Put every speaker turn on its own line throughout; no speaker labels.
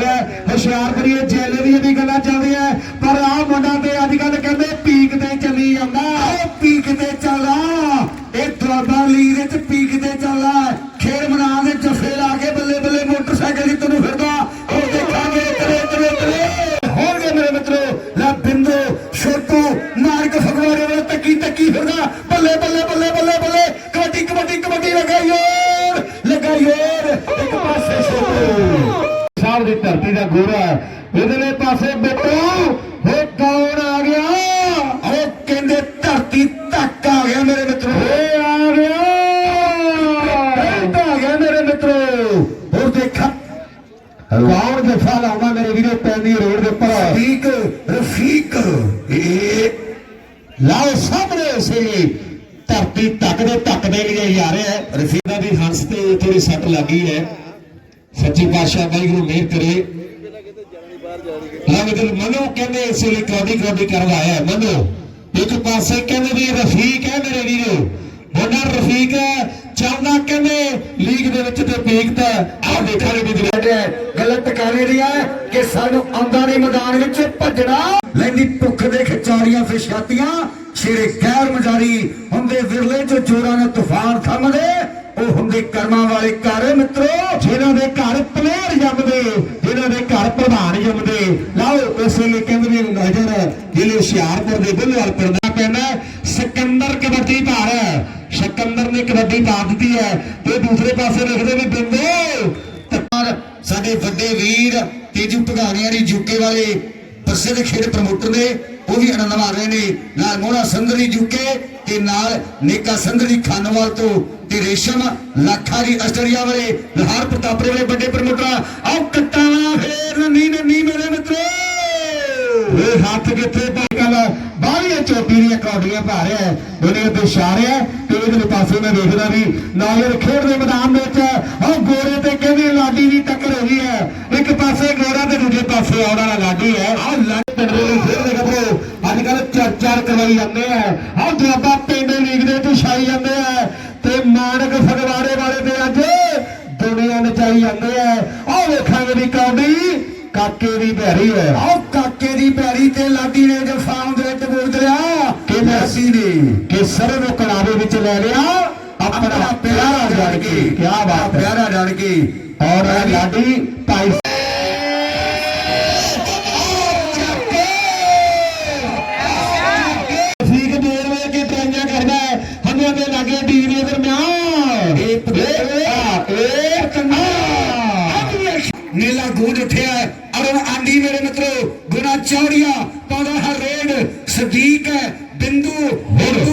ਰਿਹਾ ਹੈ ਹੁਸ਼ਿਆਰਪੁਰੀ ਦੀਆਂ ਵੀ ਗੱਲਾਂ ਚੱਲਦੀਆਂ ਹੈ, ਪਰ ਆਹ ਮੁੰਡਾ ਤੇ ਅੱਜ ਕੱਲ ਕਹਿੰਦੇ ਪੀਕ ਤੇ ਚੱਲੀ ਜਾਂਦਾ। ਉਹ ਪੀਕ ਤੇ ਚੱਲਾ ਇਹ ਦੁਆਬਾ ਲੀਗ ਦੇ ਦਾ ਗੋਰਾ ਇਹਦੇ ਪਾਸੇ ਬਿੱਟੂ ਹੋ ਕੌਣ ਆ ਗਿਆ? ਉਹ ਕਹਿੰਦੇ ਧਰਤੀ ਤੱਕ ਆ ਗਿਆ ਮੇਰੇ ਮਿੱਤਰੋ। ਏ ਆ ਗਿਆ। ਆ ਗਿਆ ਮੇਰੇ ਮਿੱਤਰੋ। ਹੋਰ ਦੇਖਾ। ਕੌਣ ਜਫਾ ਲਾਉਂਦਾ ਮੇਰੇ ਵੀਰੋ ਪੈਂਦੀ ਰੋਡ ਦੇ ਉੱਪਰ। ਰਫੀਕ ਰਫੀਕ। ਇਹ ਲਾਓ ਸਾਹਮਣੇ ਉਸੇ ਧਰਤੀ ਤੱਕਦੇ ਤੱਕਦੇ ਲਈ ਜਾ ਰਿਹਾ ਹੈ। ਰਫੀਕ ਦਾ ਵੀ ਹੰਸ ਤੇ ਥੋੜੀ ਸੱਟ ਲੱਗੀ ਹੈ। ਸੱਚੀ ਪਾਤਸ਼ਾਹ ਵਾਹਿਗੁਰੂ ਮਿਹਰ ਕਰੇ। ਹਾਂ ਦਿਲ ਮਨੋ ਕਹਿੰਦੇ ਇਸ ਲਈ ਕਬੱਡੀ ਕਬੱਡੀ ਕਰਵਾਇਆ ਮਨੋ ਇੱਕ ਪਾਸੇ ਕਹਿੰਦੇ ਵੀ ਰਫੀਕ ਹੈ ਮੇਰੇ ਵੀਰੋ। ਮੁੰਡਾ ਰਫੀਕ ਹੈ ਚਾਹੁੰਦਾ ਕਹਿੰਦੇ ਲੀਗ ਦੇ ਵਿੱਚ ਤੇ ਪੀਕ ਤਾਂ ਆਹ ਦੇਖਾਂਗੇ ਵੀ ਜਿਹੜਾ ਗਲਤ ਟਿਕਾਣੇ ਦੀ ਹੈ ਕਿ ਸਾਨੂੰ ਆਉਂਦਾ ਨਹੀਂ ਮੈਦਾਨ ਵਿੱਚ ਭੱਜਣਾ। ਲੈਂਦੀ ਭੁੱਖ ਦੇ ਖਿਚਾਰੀਆਂ ਫਿਰ ਛਾਤੀਆਂ ਸ਼ੇਰੇ ਗੈਰ ਮਜਾਰੀ ਹੁੰਦੇ ਵਿਰਲੇ ਚ ਜੋਰਾਂ ਨੇ ਤੂਫਾਨ ਥੰਮਦੇ। ਉਹ ਹੁੰਦੇ ਕਰਮਾਂ ਵਾਲੇ ਘਰ, ਮਿੱਤਰੋ, ਜਿਨ੍ਹਾਂ ਦੇ ਘਰ ਪਲੇਅਰ ਜੰਮਦੇ, ਜਿਨ੍ਹਾਂ ਦੇ ਘਰ ਪ੍ਰਧਾਨ ਜੰਮਦੇ। ਲਾਓ ਇਸ ਵੇਲੇ ਕਹਿੰਦੇ ਨੇ ਨਜ਼ਰ ਜ਼ਿਲ੍ਹੇ ਹੁਸ਼ਿਆਰਪੁਰ ਦੇ ਬਿੱਲਵਾਲ ਪਿੰਡ ਪੈਂਦਾ ਸਿਕੰਦਰ ਕਬੱਡੀ ਧਾਰ ਸਿਕੰਦਰ ਨੇ ਕਬੱਡੀ ਧਾਰ ਦਿੱਤੀ ਹੈ। ਤੇ ਦੂਸਰੇ ਪਾਸੇ ਲਿਖਦੇ ਨੇ ਬਿੰਦੋ ਪਰ ਸਾਡੇ ਵੱਡੇ ਵੀਰ ਤੇਜੂ ਭਗਾਨੀਆਂ ਦੀ ਜੁਕੇ ਵਾਲੇ ਪ੍ਰਸਿੱਧ ਖੇਡ ਪ੍ਰਮੋਟਰ ਨੇ, ਉਹ ਵੀ ਆਨੰਦ ਮਾਰ ਰਹੇ ਨੇ। ਨਾਲ ਮੋਹਣਾ ਸੰਧਰੀ ਜੁਕੇ ਤੇ ਨਾਲ ਨੇਕਾ ਸੰਧਰੀ ਖਾਨਵਾਲ ਤੋਂ ਤੇ ਰੇਸ਼ਮ ਲੱਖਾ ਦੀ ਵਾਲੇ ਲਹਾਰ ਪ੍ਰਤਾਪਰੇ ਵਾਲੇ ਵੱਡੇ ਪ੍ਰਮੋਟਰ ਆਓ ਕੱਟਾਂ ਫੇਰ ਨੰਨੀ ਨੰਨੀ ਮੇਰੇ ਮਿੱਤਰੋ। ਵੇ ਹੱਥ ਕਿੱਥੇ ਪਾਕਲ ਬਾਹਲੀਆਂ ਚੋਟੀ ਦੀਆਂ ਕੌਡੀਆਂ ਪਾ ਰਿਹਾ ਹੈ। ਦੁਨੀਆ ਤੇ ਇਸ਼ਾਰਿਆ ਤੇ ਇਹਦੇ ਪਾਸੇ ਮੈਂ ਦੇਖਦਾ ਵੀ ਨਾਲੇ ਖੇਡ ਦੇ ਮੈਦਾਨ ਦੇ ਵਿੱਚ ਉਹ ਗੋਰੇ ਤੇ ਕਹਿੰਦੇ ਲਾਡੀ ਦੀ ਟੱਕਰ ਹੋ ਗਈ ਹੈ। ਇੱਕ ਪਾਸੇ ਗੋਰਾ ਤੇ ਦੂਜੇ ਪਾਸੇ ਆਉਣ ਵਾਲਾ ਲਾਡੀ ਹੈ। ਆਹ ਲੱਗ ਪਿੰਡ ਦੇ ਲਈ ਦੇ ਗੱਭਰੂ ਅੱਜ ਕੱਲ ਚਾਰ ਚਾਰ ਕਰਵਾਈ ਜਾਂਦੇ ਆ। ਆਹ ਦੁਆਬਾ ਪਿੰਡ ਲੀਗ ਦੇ ਵਿੱਚ ਛਾਈ ਜਾਂਦੇ ਆ ਤੇ ਮਾਨਕ ਫਗਵਾੜੇ ਵਾਲੇ ਤੇ ਅੱਜ ਦੁਨੀਆ ਨਚਾਈ ਜਾਂਦੇ ਆ ਆਹ ਵੇਖਾਂਗੇ ਵੀ ਕੌਡੀ ਕਾਕੇ ਦੀ ਭੈੜੀ ਹੈ ਆਹ ਕਾਕੇ ਦੀ ਭੈੜੀ ਤੇ ਲਾਡੀ ਨੇ ਜੋ ਫਾਰਮ ਦੇ ਵਿੱਚ ਬੋਲ ਲਿਆ ਕਿ ਮੈਸੀ ਨੇ ਕਿ ਸਰ ਨੂੰ ਕਨਾਵੇ ਵਿੱਚ ਲੈ ਲਿਆ ਆਪਣਾ ਪਿਆਰਾ ਜੜ ਕੇ। ਕੀ। ਬਾਤ ਹੈ। ਪਿਆਰਾ ਜੜ ਕੇ। ਔਰ ਲਾਡੀ ਭਾਈ ਚੌੜੀਆ ਪਾਉਂਦਾ ਹੈ ਸਦੀਕ ਹੈ ਬਿੰਦੂ ਬਿੰਦੂ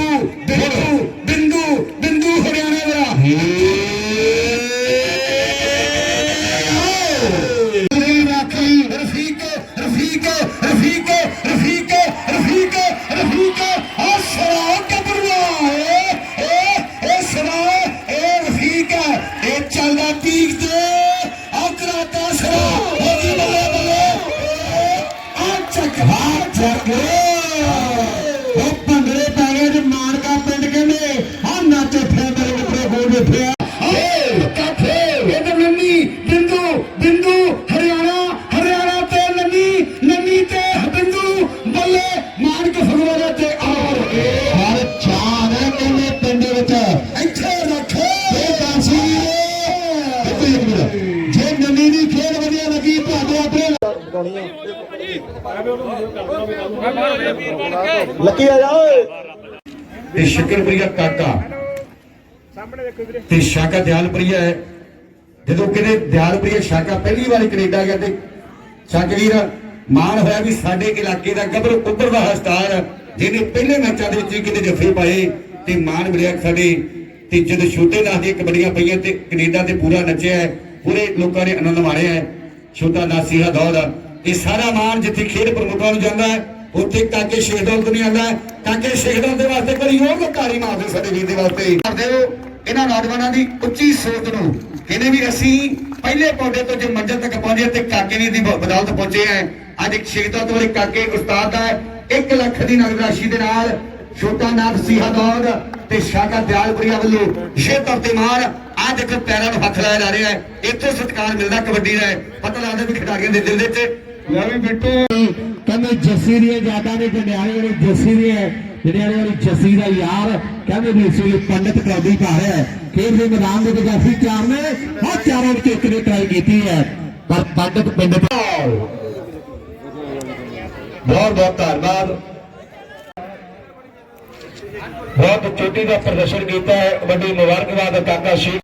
ਉਹ ਭੰਗੜੇ ਪੈ ਗਏ ਤੇ ਮਾਨਕਾ ਪਿੰਡ ਕਹਿੰਦੇ ਆ ਨੱਚ ਉੱਠਿਆ ਮੇਰੇ ਮਿੱਤਰੋ ਗੋਲ ਉੱਠਿਆ ਏ ਕਾਫੇ ਇਹ ਨੰਨੀ ਬਿੰਦੂ ਬਿੰਦੂ ਲੱਕੀ ਆ ਜਾ ਓਏ। ਤੇ ਸ਼ਕਰਪ੍ਰਿਆ ਕਾਕਾ। ਤੇ ਸ਼ਾਕਾ ਦਿਆਲਪ੍ਰਿਆ ਹੈ। ਜਦੋਂ ਕਿਤੇ ਦਿਆਲਪ੍ਰਿਆ ਸ਼ਾਕਾ ਪਹਿਲੀ ਵਾਰੀ ਕੈਨੇਡਾ ਗਿਆ ਤੇ ਸ਼ਾਕਵੀਰ ਮਾਣ ਹੋਇਆ ਵੀ ਸਾਡੇ ਇਲਾਕੇ ਦਾ ਗੱਭਰੂ ਉੱਭਰਦਾ ਦਾ ਸਟਾਰ, ਜਿਹਨੇ ਪਹਿਲੇ ਮੈਚਾਂ ਦੇ ਵਿੱਚ ਕਿਤੇ ਜੱਫੇ ਪਾਏ ਤੇ ਮਾਣ ਮਿਲਿਆ ਸਾਡੇ। ਤੇ ਜਦੋਂ ਛੋਟੇ ਨਾਥ ਦੀਆਂ ਕਬੱਡੀਆਂ ਪਈਆਂ ਤੇ ਕੈਨੇਡਾ ਤੇ ਪੂਰਾ ਨੱਚਿਆ ਪੂਰੇ ਲੋਕਾਂ ਨੇ ਆਨੰਦ ਮਾਣਿਆ ਹੈ। ਛੋਟਾ ਨਾਸੀਹਾ ਦੌੜ। ਇਹ ਸਾਰਾ ਮਾਨ ਜਿੱਥੇ ਖੇਡ ਪ੍ਰਮੋਟਰਾਂ ਨੂੰ ਜਾਂਦਾ ਹੈ, ਉੱਥੇ ਕਾਕੇ ਸ਼ੇਖਦੌਲ ਤੋਂ ਨਹੀਂ ਆਉਂਦਾ ਹੈ। ਕਾਕੇ ਸ਼ੇਖਦੌਲ ਦੇ ਵਾਸਤੇ ਕਰੀ ਹੋਰ ਲੋਕਾਰੀ ਮਾਰਦੇ ਸਾਡੇ ਵੀਰ ਦੇ ਵਾਸਤੇ। ਕਰਦੇ ਹੋ, ਇਹਨਾਂ ਨੌਜਵਾਨਾਂ ਦੀ ਉੱਚੀ ਸੋਚ ਨੂੰ। ਕਹਿੰਦੇ ਵੀ ਅਸੀਂ ਪਹਿਲੇ ਪੌਦੇ ਤੋਂ ਜੋ ਮੰਜ਼ਲ ਤੱਕ ਪਹੁੰਚੇ ਤੇ ਕਾਕੇ ਨੇ ਦੀ ਬਦੌਲਤ ਪਹੁੰਚੇ ਹੈ। ਅੱਜ ਇੱਕ ਸ਼ੇਖਦੌਲ ਤੋਂ ਵਾਲੇ ਕਾਕੇ ਉਸਤਾਦ ਦਾ 1 ਲੱਖ ਦੀ ਨਗਦ ਰਾਸ਼ੀ ਦੇ ਨਾਲ ਛੋਟਾ ਨਾਥ ਸੀਹਾ ਦੌੜ ਤੇ ਸ਼ਾਕਾ ਦਿਆਲਪੁਰੀਆ ਵੱਲੋਂ ਸ਼ੇਤਰ ਤੇ ਮਾਰ ਆਹ ਦੇਖੋ ਪੈਰਾਂ ਨੂੰ ਹੱਥ ਲਾਇਆ ਜਾ ਰਿਹਾ ਹੈ। ਇੱਥੋਂ ਸਤਿਕਾਰ ਮਿਲਦਾ ਕਬੱਡੀ ਦਾ ਪਤਾ ਲੱਗਦਾ ਵੀ ਖਿਡਾਰੀਆਂ ਦੇ ਦਿਲ ਦੇ ਵਿੱਚ
ਲੈ ਵੀ ਬਿੱਟੂ ਕਹਿੰਦੇ ਜੱਸੀ ਦੀਆਂ ਯਾਦਾਂ ਨੇ ਜੰਡਿਆਲੇ ਵਾਲੀ ਜੱਸੀ ਦੀ ਹੈ ਜੰਡਿਆਲੇ ਵਾਲੀ ਜੱਸੀ ਦਾ ਯਾਰ, ਕਹਿੰਦੇ ਵੀ ਇਸ ਵੇਲੇ ਪੰਡਤ ਕਬੱਡੀ ਪਾ ਹੈ। ਖੇਡ ਦੇ ਮੈਦਾਨ ਦੇ ਵਿੱਚ ਜਾਫੀ ਚਾਰ ਨੇ, ਹਰ ਚਾਰਾਂ ਵਿੱਚ ਇੱਕ ਨੇ ਟਰਾਈ ਕੀਤੀ ਹੈ। ਪਰ ਪੰਡਤ ਪਿੰਡ ਬਹੁਤ ਬਹੁਤ ਧੰਨਵਾਦ। ਬਹੁਤ ਚੋਟੀ ਦਾ ਪ੍ਰਦਰਸ਼ਨ ਕੀਤਾ ਹੈ, ਵੱਡੀ ਮੁਬਾਰਕਬਾਦ ਕਾਕਾ ਸ਼ੇਖ